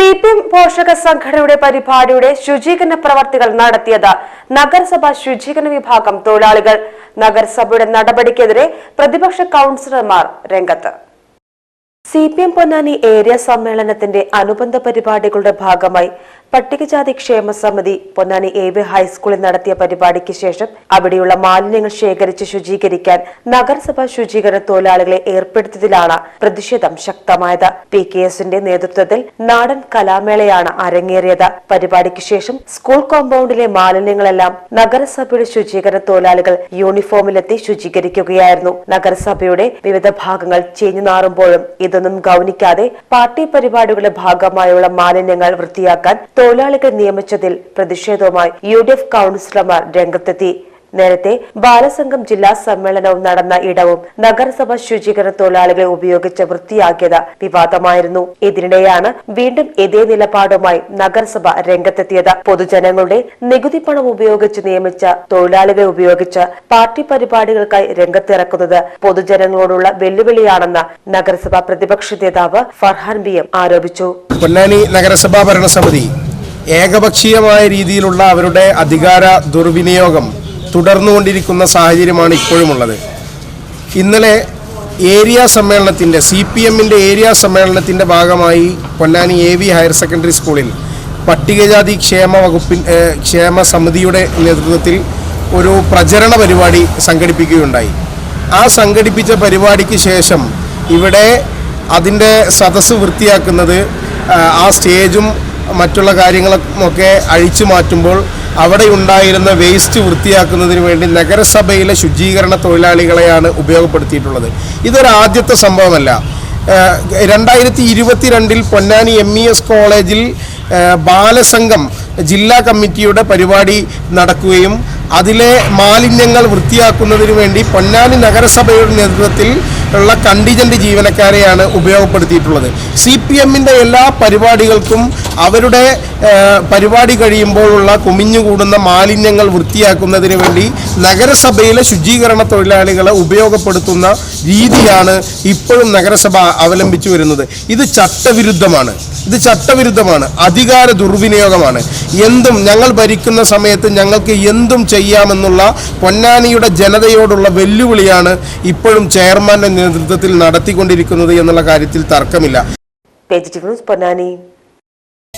C P M പോഷക സംഘടനയുടെ പരിപാടിയുടെ ശുചീകരണ പ്രവർത്തികൾ നടത്തിയത് നഗരസഭ ശുചീകരണ വിഭാഗം തൊഴിലാളികൾ. നഗരസഭയുടെ നടപടിക്കെതിരെ പ്രതിപക്ഷ കൌൺസിലർമാർ രംഗത്ത്. C P M Ponnani area സമ്മേളനത്തിന്റെ അനുബന്ധ പരിപാടികളുടെ ഭാഗമായി പട്ടികജാതി ക്ഷേമ സമിതി പൊന്നാനി എ വി ഹൈസ്കൂളിൽ നടത്തിയ പരിപാടിക്ക് ശേഷം അവിടെയുള്ള മാലിന്യങ്ങൾ ശേഖരിച്ച് ശുചീകരിക്കാൻ നഗരസഭാ ശുചീകരണ തൊഴിലാളികളെ ഏർപ്പെടുത്തിയതിലാണ് പ്രതിഷേധം ശക്തമായത്. പി കെ എസിന്റെ നേതൃത്വത്തിൽ നാടൻ കലാമേളയാണ് അരങ്ങേറിയത്. പരിപാടിക്ക് ശേഷം സ്കൂൾ കോമ്പൗണ്ടിലെ മാലിന്യങ്ങളെല്ലാം നഗരസഭയുടെ ശുചീകരണ തൊഴിലാളികൾ യൂണിഫോമിലെത്തി ശുചീകരിക്കുകയായിരുന്നു. നഗരസഭയുടെ വിവിധ ഭാഗങ്ങൾ ചീഞ്ഞു നാറുമ്പോഴും ഇതൊന്നും ഗൌനിക്കാതെ പാർട്ടി പരിപാടികളുടെ ഭാഗമായുള്ള മാലിന്യങ്ങൾ വൃത്തിയാക്കാൻ തൊഴിലാളികൾ നിയമിച്ചതിൽ പ്രതിഷേധവുമായി യു ഡി എഫ് കൌൺസിലർമാർ രംഗത്തെത്തി. നേരത്തെ ബാലസംഘം ജില്ലാ സമ്മേളനവും നടന്ന ഇടവും നഗരസഭ ശുചീകരണ തൊഴിലാളികളെ ഉപയോഗിച്ച വൃത്തിയാക്കിയത് വിവാദമായിരുന്നു. ഇതിനിടെയാണ് വീണ്ടും ഇതേ നിലപാടുമായി നഗരസഭ രംഗത്തെത്തിയത്. പൊതുജനങ്ങളുടെ നികുതി പണം ഉപയോഗിച്ച് നിയമിച്ച തൊഴിലാളികളെ ഉപയോഗിച്ച് പാർട്ടി പരിപാടികൾക്കായി രംഗത്തിറക്കുന്നത് പൊതുജനങ്ങളോടുള്ള വെല്ലുവിളിയാണെന്ന് നഗരസഭ പ്രതിപക്ഷ നേതാവ് ഫർഹാൻ ബി എം ആരോപിച്ചു. പൊന്നാനി നഗരസഭാ ഭരണസമിതി ഏകപക്ഷീയമായ രീതിയിലുള്ള അവരുടെ അധികാര ദുർവിനിയോഗം തുടർന്നുകൊണ്ടിരിക്കുന്ന സാഹചര്യമാണ് ഇപ്പോഴുമുള്ളത്. ഇന്നലെ ഏരിയ സമ്മേളനത്തിന്റെ സി പി എമ്മിന്റെ ഏരിയ സമ്മേളനത്തിന്റെ ഭാഗമായി Ponnani A V higher secondary സ്കൂളിൽ പട്ടികജാതി ക്ഷേമ വകുപ്പിൻ ക്ഷേമ സമിതിയുടെ നേതൃത്വത്തിൽ ഒരു പ്രചരണ പരിപാടി സംഘടിപ്പിക്കുകയുണ്ടായി. ആ സംഘടിപ്പിച്ച പരിപാടിക്ക് ശേഷം ഇവിടെ അതിന്റെ സദസ്സ് വൃത്തിയാക്കുന്നത് ആ, സ്റ്റേജും മറ്റുള്ള കാര്യങ്ങളൊക്കെ അഴിച്ചു മാറ്റുമ്പോൾ അവിടെ ഉണ്ടായിരുന്ന വേസ്റ്റ് വൃത്തിയാക്കുന്നതിന് വേണ്ടി നഗരസഭയിലെ ശുചീകരണ തൊഴിലാളികളെയാണ് ഉപയോഗപ്പെടുത്തിയിട്ടുള്ളത്. ഇതൊരു ആദ്യത്തെ സംഭവമല്ല. രണ്ടായിരത്തി ഇരുപത്തിരണ്ടിൽ പൊന്നാനി എം ഇ എസ് കോളേജിൽ ബാലസംഘം ജില്ലാ കമ്മിറ്റിയുടെ പരിപാടി നടക്കുകയും അതിലെ മാലിന്യങ്ങൾ വൃത്തിയാക്കുന്നതിന് വേണ്ടി പൊന്നാനി നഗരസഭയുടെ നേതൃത്വത്തിൽ ഉള്ള കണ്ടിജന്റ് ജീവനക്കാരെയാണ് ഉപയോഗപ്പെടുത്തിയിട്ടുള്ളത്. സി പി എമ്മിന്റെ എല്ലാ പരിപാടികൾക്കും അവരുടെ പരിപാടി കഴിയുമ്പോഴുള്ള കുമിഞ്ഞുകൂടുന്ന മാലിന്യങ്ങൾ വൃത്തിയാക്കുന്നതിന് വേണ്ടി നഗരസഭയിലെ ശുചീകരണ തൊഴിലാളികളെ ഉപയോഗപ്പെടുത്തുന്ന രീതിയാണ് ഇപ്പോഴും നഗരസഭ അവലംബിച്ചു വരുന്നത്. ഇത് ചട്ടവിരുദ്ധമാണ്. ഇത് ചട്ടവിരുദ്ധമാണ്. അധികാര ദുർവിനിയോഗമാണ്. എന്തും ഞങ്ങൾ ഭരിക്കുന്ന സമയത്ത് ഞങ്ങൾക്ക് എന്തും ചെയ്യാമെന്നുള്ള പൊന്നാനിയുടെ ജനതയോടുള്ള വെല്ലുവിളിയാണ് ഇപ്പോഴും ചെയർമാന്റെ നേതൃത്വത്തിൽ നടത്തിക്കൊണ്ടിരിക്കുന്നത് എന്നുള്ള കാര്യത്തിൽ തർക്കമില്ല. പൊന്നാനി.